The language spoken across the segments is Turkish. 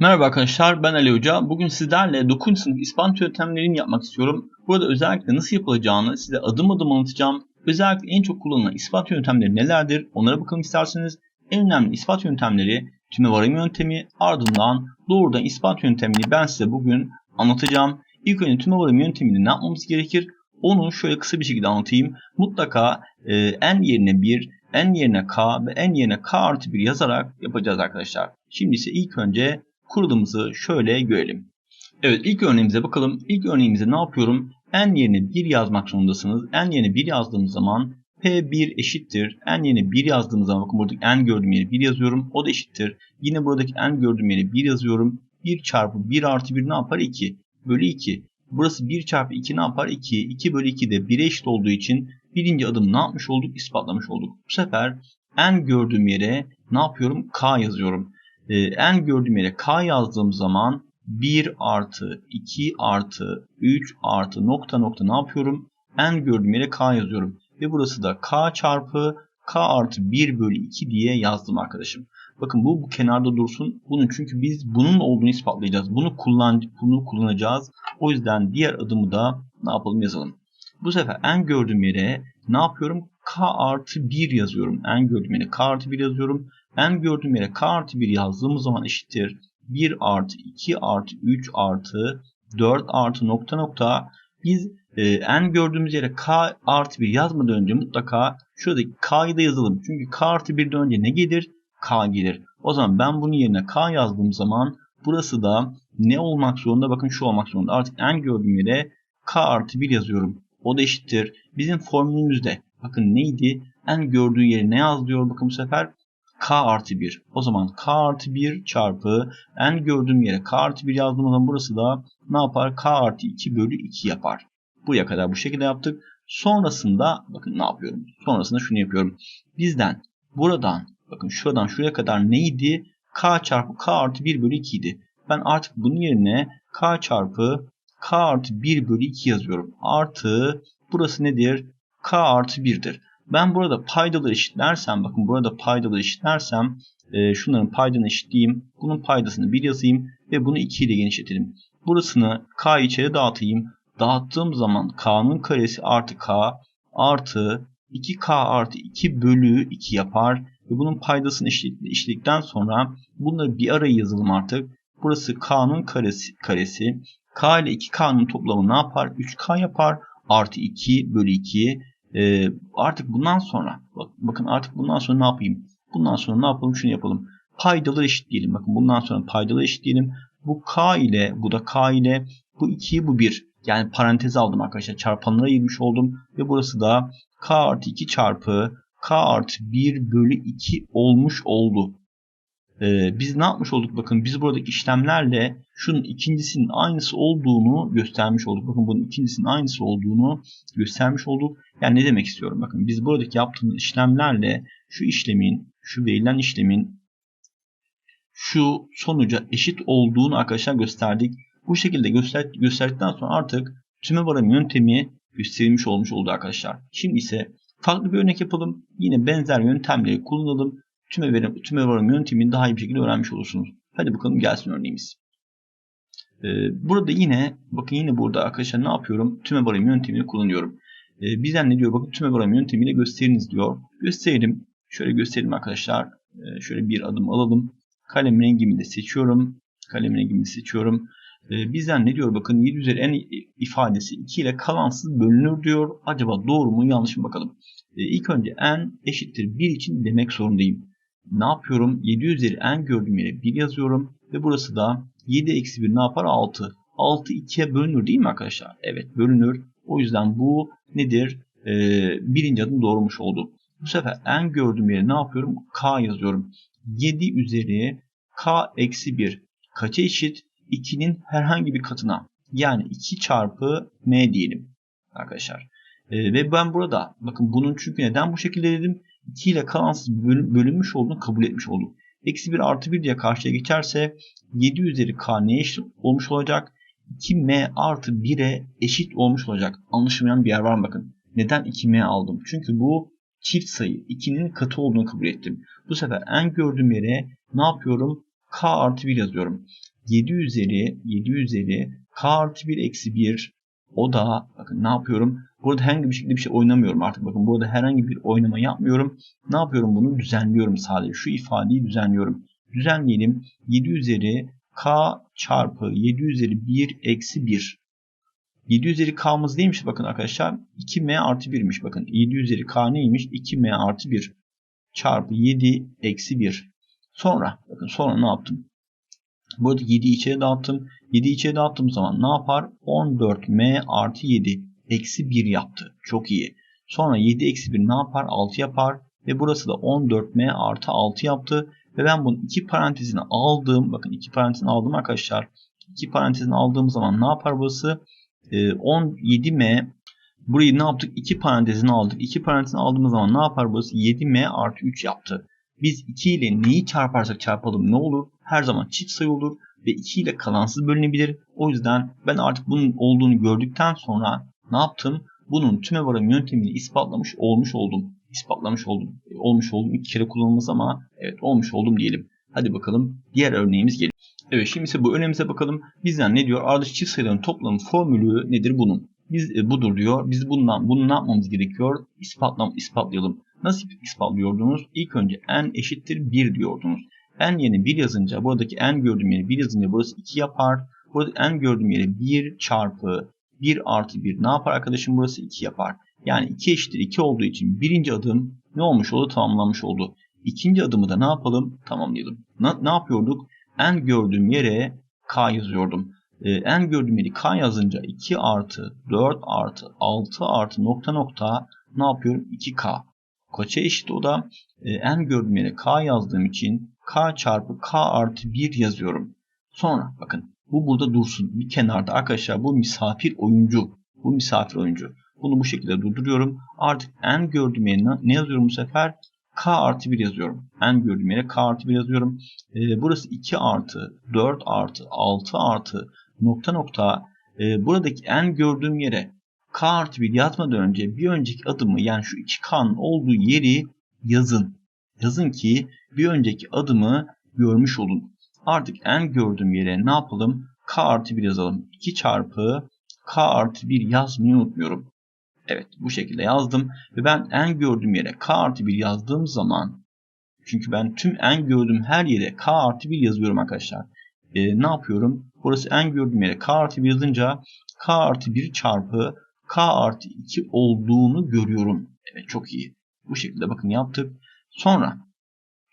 Merhaba arkadaşlar ben Ali Hoca. Bugün sizlerle 9. sınıf İspanyol yöntemlerini yapmak istiyorum. Burada özellikle nasıl yapılacağını size adım adım anlatacağım. Özellikle en çok kullanılan ispat yöntemleri nelerdir onlara bakalım isterseniz. En önemli ispat yöntemleri tüme varım yöntemi ardından doğrudan ispat yöntemini ben size bugün anlatacağım. İlk önce tüme varım yöntemini ne yapmamız gerekir? Onu şöyle kısa bir şekilde anlatayım. Mutlaka e, n yerine 1, n yerine k ve n yerine k artı 1 yazarak yapacağız arkadaşlar. Şimdi ise ilk önce kurulumuzu şöyle görelim. Evet ilk örneğimize bakalım. İlk örneğimize ne yapıyorum? n yerine 1 yazmak zorundasınız. n yerine 1 yazdığım zaman p1 eşittir. n yerine 1 yazdığım zaman bakın buradaki n gördüğüm yere 1 yazıyorum. O da eşittir. Yine buradaki n gördüğüm yere 1 yazıyorum. 1 çarpı 1 artı 1 ne yapar? 2 bölü 2. Burası 1 çarpı 2 ne yapar? 2. 2 bölü 2 de 1'e eşit olduğu için birinci adım ne yapmış olduk? İspatlamış olduk. Bu sefer n gördüğüm yere ne yapıyorum? k yazıyorum. Ee, n gördüğüm yere k yazdığım zaman 1 artı 2 artı 3 artı nokta nokta ne yapıyorum? n gördüğüm yere k yazıyorum. Ve burası da k çarpı k artı 1 bölü 2 diye yazdım arkadaşım. Bakın bu, bu kenarda dursun. Bunun çünkü biz bunun olduğunu ispatlayacağız. Bunu kullan bunu kullanacağız. O yüzden diğer adımı da ne yapalım yazalım. Bu sefer n gördüğüm yere ne yapıyorum? k artı 1 yazıyorum. n gördüğüm yere k artı 1 yazıyorum. n gördüğüm yere k artı 1 yazdığımız zaman eşittir. 1 artı 2 artı 3 artı 4 artı nokta nokta. Biz e, n gördüğümüz yere k artı 1 yazmadan önce mutlaka şuradaki k'yı da yazalım. Çünkü k artı 1'den önce ne gelir? k gelir. O zaman ben bunun yerine k yazdığım zaman burası da ne olmak zorunda? Bakın şu olmak zorunda. Artık n gördüğüm yere k artı 1 yazıyorum. O da eşittir. Bizim formülümüzde bakın neydi? n gördüğü yere ne yaz diyor bakın bu sefer? k artı 1. O zaman k artı 1 çarpı n gördüğüm yere k artı 1 yazdığım zaman burası da ne yapar? k artı 2 bölü 2 yapar. Buraya kadar bu şekilde yaptık. Sonrasında bakın ne yapıyorum? Sonrasında şunu yapıyorum. Bizden buradan bakın şuradan şuraya kadar neydi? k çarpı k artı 1 bölü 2 idi. Ben artık bunun yerine k çarpı k artı 1 bölü 2 yazıyorum. Artı burası nedir? k artı 1'dir. Ben burada paydaları eşitlersem bakın burada paydaları eşitlersem e, şunların paydanı eşitleyeyim. Bunun paydasını 1 yazayım ve bunu 2 ile genişletelim. Burasını k içeri dağıtayım. Dağıttığım zaman k'nın karesi artı k artı 2k artı 2 bölü 2 yapar. Ve bunun paydasını eşitledikten sonra bunları bir araya yazalım artık. Burası k'nın karesi, karesi. K ile 2k'nın toplamı ne yapar? 3k yapar. Artı 2 bölü 2. Ee, artık bundan sonra bak, bakın artık bundan sonra ne yapayım? Bundan sonra ne yapalım? Şunu yapalım. Paydaları eşitleyelim. Bakın bundan sonra paydaları eşitleyelim. Bu k ile bu da k ile bu 2 bu 1. Yani parantez aldım arkadaşlar. Çarpanlara girmiş oldum. Ve burası da k artı 2 çarpı k artı 1 bölü 2 olmuş oldu. Ee, biz ne yapmış olduk? Bakın biz buradaki işlemlerle şunun ikincisinin aynısı olduğunu göstermiş olduk. Bakın bunun ikincisinin aynısı olduğunu göstermiş olduk. Yani ne demek istiyorum? Bakın biz buradaki yaptığımız işlemlerle şu işlemin, şu verilen işlemin şu sonuca eşit olduğunu arkadaşlar gösterdik. Bu şekilde göster gösterdikten sonra artık tüme varım yöntemi gösterilmiş olmuş oldu arkadaşlar. Şimdi ise farklı bir örnek yapalım. Yine benzer yöntemleri kullanalım. Tüme, verim, tüme varım yöntemini daha iyi bir şekilde öğrenmiş olursunuz. Hadi bakalım gelsin örneğimiz. Ee, burada yine bakın yine burada arkadaşlar ne yapıyorum? Tüme varım yöntemini kullanıyorum. Ee, bizden ne diyor? Bakın tüme varım yöntemiyle gösteriniz diyor. Gösterelim. Şöyle gösterelim arkadaşlar. Ee, şöyle bir adım alalım. Kalem rengimi de seçiyorum. Kalem rengimi seçiyorum. Ee, bizden ne diyor? Bakın 7 üzeri n ifadesi 2 ile kalansız bölünür diyor. Acaba doğru mu yanlış mı bakalım. Ee, ilk önce n eşittir 1 için demek zorundayım. Ne yapıyorum? 7 üzeri n gördüğüm yere 1 yazıyorum. Ve burası da 7 eksi 1 ne yapar? 6. 6 2'ye bölünür değil mi arkadaşlar? Evet bölünür. O yüzden bu nedir? Ee, birinci adım doğrumuş oldu. Bu sefer n gördüğüm yere ne yapıyorum? k yazıyorum. 7 üzeri k eksi 1 kaça eşit? 2'nin herhangi bir katına. Yani 2 çarpı m diyelim arkadaşlar. Ee, ve ben burada bakın bunun çünkü neden bu şekilde dedim? 2 ile kalansız bölünmüş olduğunu kabul etmiş olduk. Eksi 1 artı 1 diye karşıya geçerse 7 üzeri k neye eşit olmuş olacak? 2m artı 1'e eşit olmuş olacak. Anlaşılmayan bir yer var mı bakın. Neden 2m aldım? Çünkü bu çift sayı 2'nin katı olduğunu kabul ettim. Bu sefer n gördüğüm yere ne yapıyorum? k artı 1 yazıyorum. 7 üzeri 7 üzeri k artı 1 eksi 1 o da bakın ne yapıyorum? Burada herhangi bir şekilde bir şey oynamıyorum artık. Bakın burada herhangi bir oynama yapmıyorum. Ne yapıyorum? Bunu düzenliyorum sadece. Şu ifadeyi düzenliyorum. Düzenleyelim. 7 üzeri k çarpı 7 üzeri 1 eksi 1. 7 üzeri k'mız neymiş bakın arkadaşlar? 2m artı 1'miş. Bakın 7 üzeri k neymiş? 2m artı 1 çarpı 7 eksi 1. Sonra bakın sonra ne yaptım? Burada 7 içeri dağıttım. 7 içeri dağıttığım zaman ne yapar? 14m artı 7 eksi 1 yaptı. Çok iyi. Sonra 7 eksi 1 ne yapar? 6 yapar. Ve burası da 14m artı 6 yaptı. Ve ben bunun iki parantezini aldım. Bakın iki parantezini aldım arkadaşlar. İki parantezini aldığım zaman ne yapar burası? Ee, 17m Burayı ne yaptık? İki parantezini aldık. İki parantezini aldığımız zaman ne yapar burası? 7m artı 3 yaptı. Biz 2 ile neyi çarparsak çarpalım ne olur? Her zaman çift sayı olur ve 2 ile kalansız bölünebilir. O yüzden ben artık bunun olduğunu gördükten sonra ne yaptım? Bunun tüme varım yöntemini ispatlamış olmuş oldum. İspatlamış oldum. E, olmuş oldum. İki kere kullanılmaz ama evet olmuş oldum diyelim. Hadi bakalım diğer örneğimiz geliyor. Evet şimdi ise bu örneğimize bakalım. Bizden ne diyor? Ardış çift sayıların toplamı formülü nedir bunun? Biz e, budur diyor. Biz bundan bunu ne yapmamız gerekiyor? İspatlam ispatlayalım. Nasıl ispatlıyordunuz? İlk önce n eşittir 1 diyordunuz. n yerine 1 yazınca buradaki n gördüğüm yeri 1 yazınca burası 2 yapar. Burada n gördüğüm yeri 1 çarpı 1 artı 1 ne yapar arkadaşım? Burası 2 yapar. Yani 2 eşittir 2 olduğu için birinci adım ne olmuş oldu? Tamamlanmış oldu. İkinci adımı da ne yapalım? Tamamlayalım. Ne, ne yapıyorduk? n gördüğüm yere k yazıyordum. Ee, n gördüğüm yeri k yazınca 2 artı 4 artı 6 artı nokta nokta ne yapıyorum? 2k. Kaça eşit o da? E, n gördüğüm yere k yazdığım için k çarpı k artı 1 yazıyorum. Sonra bakın bu burada dursun. Bir kenarda arkadaşlar bu misafir oyuncu. Bu misafir oyuncu. Bunu bu şekilde durduruyorum. Artık n gördüğüm yere ne yazıyorum bu sefer? k artı 1 yazıyorum. n gördüğüm yere k artı 1 yazıyorum. E, burası 2 artı 4 artı 6 artı nokta nokta. E, buradaki n gördüğüm yere k artı 1 yazmadan önce bir önceki adımı yani şu 2k'nın olduğu yeri yazın. Yazın ki bir önceki adımı görmüş olun. Artık n gördüğüm yere ne yapalım? k artı 1 yazalım. 2 çarpı k artı 1 yazmayı unutmuyorum. Evet bu şekilde yazdım. Ve ben n gördüğüm yere k artı 1 yazdığım zaman çünkü ben tüm n gördüğüm her yere k artı 1 yazıyorum arkadaşlar. E, ne yapıyorum? Burası n gördüğüm yere k artı 1 yazınca k artı 1 çarpı k artı 2 olduğunu görüyorum. Evet çok iyi. Bu şekilde bakın yaptık. Sonra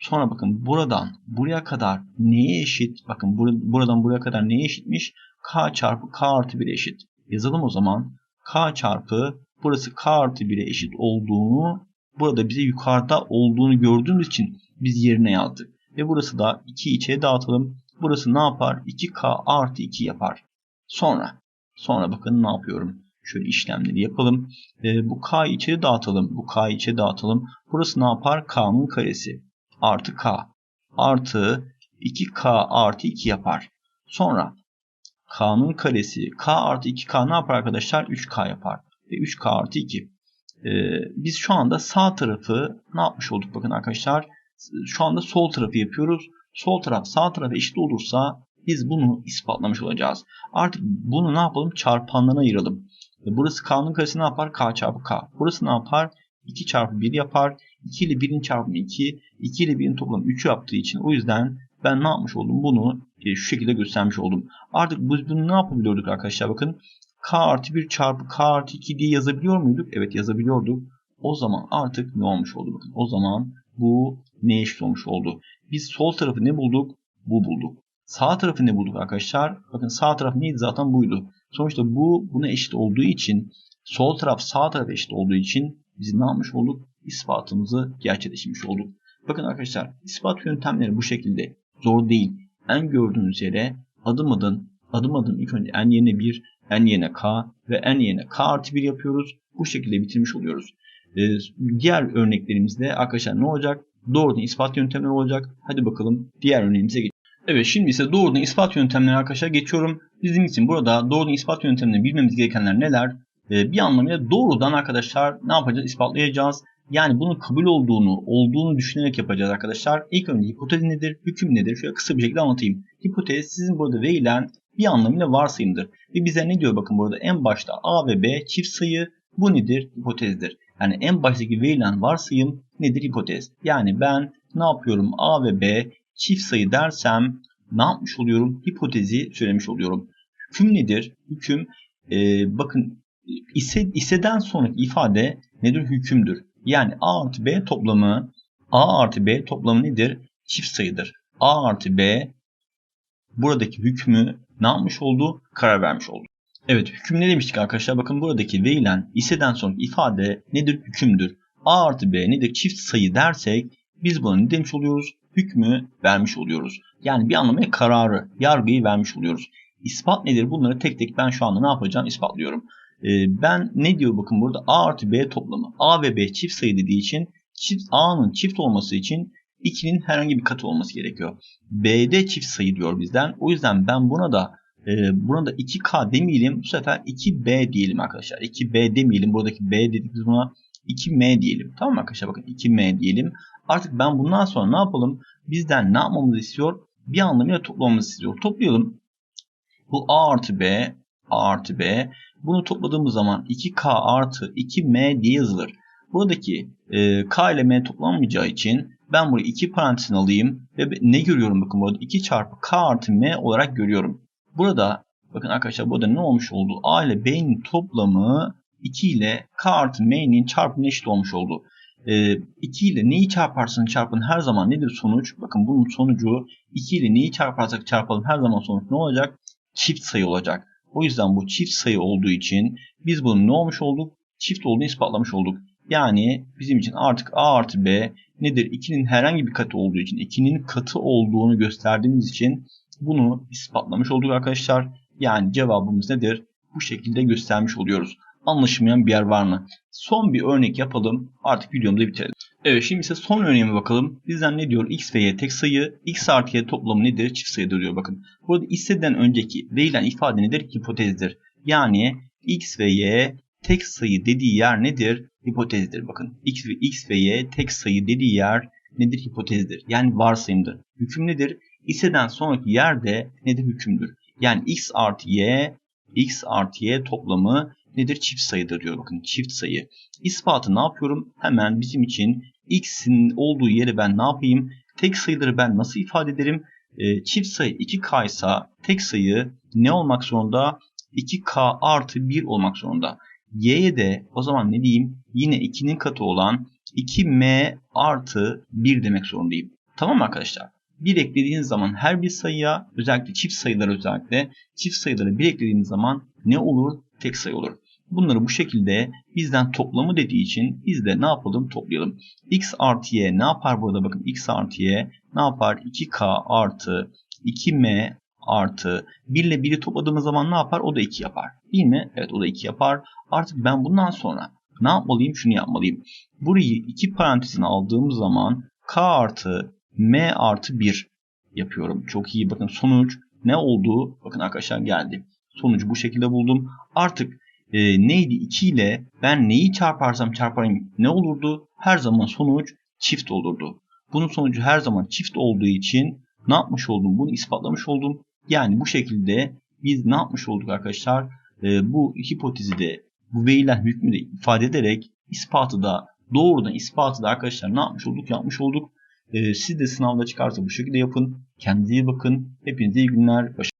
sonra bakın buradan buraya kadar neye eşit? Bakın buradan buraya kadar neye eşitmiş? k çarpı k artı 1'e eşit. Yazalım o zaman. k çarpı burası k artı 1'e eşit olduğunu burada bize yukarıda olduğunu gördüğümüz için biz yerine yazdık. Ve burası da 2 içe dağıtalım. Burası ne yapar? 2k artı 2 yapar. Sonra sonra bakın ne yapıyorum? Şöyle işlemleri yapalım. E, bu k'yı içeri dağıtalım. Bu k'yı içeri dağıtalım. Burası ne yapar? k'nın karesi. Artı k. Artı 2k artı 2 yapar. Sonra k'nın karesi. k artı 2k ne yapar arkadaşlar? 3k yapar. Ve 3k artı 2. E, biz şu anda sağ tarafı ne yapmış olduk? Bakın arkadaşlar. Şu anda sol tarafı yapıyoruz. Sol taraf sağ tarafa eşit olursa biz bunu ispatlamış olacağız. Artık bunu ne yapalım? Çarpanlarına ayıralım. E, burası k'nın karesi ne yapar? k çarpı k. Burası ne yapar? 2 çarpı 1 yapar. 2 ile 1'in çarpımı 2. 2 ile 1'in toplamı 3 yaptığı için o yüzden ben ne yapmış oldum? Bunu e, şu şekilde göstermiş oldum. Artık biz bunu ne yapabiliyorduk arkadaşlar? Bakın k artı 1 çarpı k artı 2 diye yazabiliyor muyduk? Evet yazabiliyorduk. O zaman artık ne olmuş oldu? Bakın o zaman bu ne eşit olmuş oldu? Biz sol tarafı ne bulduk? Bu bulduk. Sağ tarafı ne bulduk arkadaşlar? Bakın sağ taraf neydi zaten buydu. Sonuçta bu buna eşit olduğu için sol taraf sağ taraf eşit olduğu için biz ne yapmış olduk? İspatımızı gerçekleştirmiş olduk. Bakın arkadaşlar ispat yöntemleri bu şekilde zor değil. En gördüğünüz yere adım adım adım adım ilk önce n yerine 1, n yerine k ve n yerine k artı 1 yapıyoruz. Bu şekilde bitirmiş oluyoruz. Ee, diğer örneklerimizde arkadaşlar ne olacak? Doğrudan ispat yöntemleri olacak. Hadi bakalım diğer örneğimize geçelim. Evet şimdi ise doğrudan ispat yöntemleri arkadaşlar geçiyorum. Bizim için burada doğrudan ispat yöntemlerini bilmemiz gerekenler neler? Ee, bir anlamıyla doğrudan arkadaşlar ne yapacağız? İspatlayacağız. Yani bunun kabul olduğunu, olduğunu düşünerek yapacağız arkadaşlar. İlk önce hipotez nedir, hüküm nedir? Şöyle kısa bir şekilde anlatayım. Hipotez sizin burada verilen bir anlamıyla varsayımdır. Ve bize ne diyor bakın burada en başta A ve B çift sayı bu nedir? Hipotezdir. Yani en baştaki verilen varsayım nedir? Hipotez. Yani ben ne yapıyorum? A ve B çift sayı dersem ne yapmış oluyorum? Hipotezi söylemiş oluyorum. Hüküm nedir? Hüküm e, bakın ise, iseden sonraki ifade nedir? Hükümdür. Yani A artı B toplamı A artı B toplamı nedir? Çift sayıdır. A artı B buradaki hükmü ne yapmış oldu? Karar vermiş oldu. Evet hüküm ne demiştik arkadaşlar? Bakın buradaki verilen iseden sonraki ifade nedir? Hükümdür. A artı B nedir? Çift sayı dersek biz buna ne demiş oluyoruz? Hükmü vermiş oluyoruz. Yani bir anlamıyla kararı, yargıyı vermiş oluyoruz. İspat nedir? Bunları tek tek ben şu anda ne yapacağım? İspatlıyorum. Ee, ben ne diyor bakın burada? A artı B toplamı. A ve B çift sayı dediği için çift, A'nın çift olması için 2'nin herhangi bir katı olması gerekiyor. B'de çift sayı diyor bizden. O yüzden ben buna da e, buna da 2K demeyelim. Bu sefer 2B diyelim arkadaşlar. 2B demeyelim. Buradaki B dedik biz buna 2M diyelim. Tamam mı arkadaşlar? Bakın 2M diyelim. Artık ben bundan sonra ne yapalım? Bizden ne yapmamızı istiyor? Bir anlamıyla toplamamızı istiyor. Toplayalım. Bu A artı B, A artı B. Bunu topladığımız zaman 2K artı 2M diye yazılır. Buradaki e, K ile M toplanmayacağı için ben burayı 2 parantezine alayım ve ne görüyorum bakın burada 2 çarpı K artı M olarak görüyorum. Burada bakın arkadaşlar burada ne olmuş oldu? A ile B'nin toplamı 2 ile K artı M'nin çarpımına eşit olmuş oldu. E, 2 ile neyi çarparsanız çarpın her zaman nedir sonuç? Bakın bunun sonucu 2 ile neyi çarparsak çarpalım her zaman sonuç ne olacak? Çift sayı olacak. O yüzden bu çift sayı olduğu için biz bunun ne olmuş olduk? Çift olduğunu ispatlamış olduk. Yani bizim için artık A artı B nedir? 2'nin herhangi bir katı olduğu için, 2'nin katı olduğunu gösterdiğimiz için bunu ispatlamış olduk arkadaşlar. Yani cevabımız nedir? Bu şekilde göstermiş oluyoruz. Anlaşılmayan bir yer var mı? Son bir örnek yapalım. Artık videomuzu bitirelim. Evet şimdi ise son örneğime bakalım. Bizden ne diyor? X ve Y tek sayı. X artı Y toplamı nedir? Çift sayıdır diyor bakın. Burada isteden önceki verilen ifade nedir? Hipotezdir. Yani X ve Y tek sayı dediği yer nedir? Hipotezdir. Bakın X ve X ve Y tek sayı dediği yer nedir? Hipotezdir. Yani varsayımdır. Hüküm nedir? İsteden sonraki yerde nedir? Hükümdür. Yani X artı Y X artı Y toplamı nedir? Çift sayıdır diyor. Bakın çift sayı. İspatı ne yapıyorum? Hemen bizim için x'in olduğu yeri ben ne yapayım? Tek sayıları ben nasıl ifade ederim? E, çift sayı 2k ise tek sayı ne olmak zorunda? 2k artı 1 olmak zorunda. Y'ye de o zaman ne diyeyim? Yine 2'nin katı olan 2m artı 1 demek zorundayım. Tamam mı arkadaşlar? 1 eklediğiniz zaman her bir sayıya özellikle çift sayılar özellikle çift sayıları 1 eklediğiniz zaman ne olur? Tek sayı olur. Bunları bu şekilde bizden toplamı dediği için biz de ne yapalım toplayalım. x artı y ne yapar burada bakın x artı y ne yapar 2k artı 2m artı 1 ile 1'i topladığımız zaman ne yapar? O da 2 yapar. Değil mi? Evet o da 2 yapar. Artık ben bundan sonra ne yapmalıyım? Şunu yapmalıyım. Burayı 2 parantezine aldığım zaman k artı m artı 1 yapıyorum. Çok iyi bakın sonuç ne oldu? Bakın arkadaşlar geldi. Sonucu bu şekilde buldum. Artık e, neydi 2 ile ben neyi çarparsam çarparayım ne olurdu? Her zaman sonuç çift olurdu. Bunun sonucu her zaman çift olduğu için ne yapmış oldum? Bunu ispatlamış oldum. Yani bu şekilde biz ne yapmış olduk arkadaşlar? E, bu hipotezi de bu verilen hükmü de ifade ederek ispatı da doğrudan ispatı da arkadaşlar ne yapmış olduk? Yapmış olduk. E, siz de sınavda çıkarsa bu şekilde yapın. Kendinize iyi bakın. Hepinize iyi günler. Başarılar.